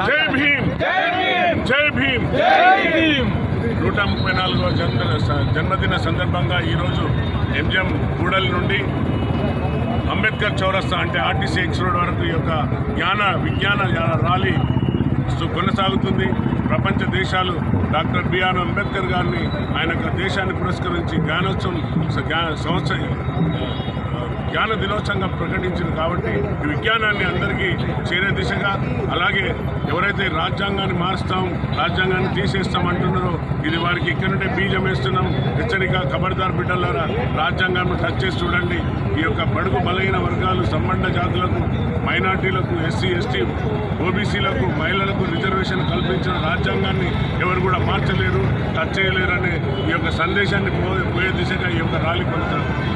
జై భీమ్! జై భీమ్! నూట ముప్పై నాలుగవ జన్మ జన్మదిన సందర్భంగా ఈరోజు ఎంజిఎం కూడలి నుండి అంబేద్కర్ చౌరస్తా అంటే ఆర్టీసీ ఎక్స్ రోడ్ వరకు ఈ యొక్క జ్ఞాన విజ్ఞాన ర్యాలీ కొనసాగుతుంది. ప్రపంచ దేశాలు డాక్టర్ బిఆర్ అంబేద్కర్ గారిని ఆయన యొక్క దేశాన్ని పురస్కరించి జ్ఞానోత్సవం సంవత్సర జ్ఞాన దినోత్సవంగా ప్రకటించింది కాబట్టి ఈ విజ్ఞానాన్ని అందరికీ చేరే అలాగే ఎవరైతే రాజ్యాంగాన్ని మారుస్తాం రాజ్యాంగాన్ని తీసేస్తాం అంటున్నారో ఇది వారికి ఇక్కడ నుండే బీజం వేస్తున్నాం. హెచ్చరిక ఖబర్దార్ బిడ్డలారా రాజ్యాంగాన్ని టచ్ చేసి చూడండి. ఈ యొక్క బడుగు బలహీన వర్గాలు సంబంధ జాతులకు మైనార్టీలకు ఎస్సీ ఎస్టీ ఓబీసీలకు మహిళలకు రిజర్వేషన్ కల్పించిన రాజ్యాంగాన్ని ఎవరు కూడా మార్చలేరు టచ్ చేయలేరు అనే ఈ యొక్క సందేశాన్ని పోయే దిశగా ఈ యొక్క ర్యాలీ కొనసాగుతుంది.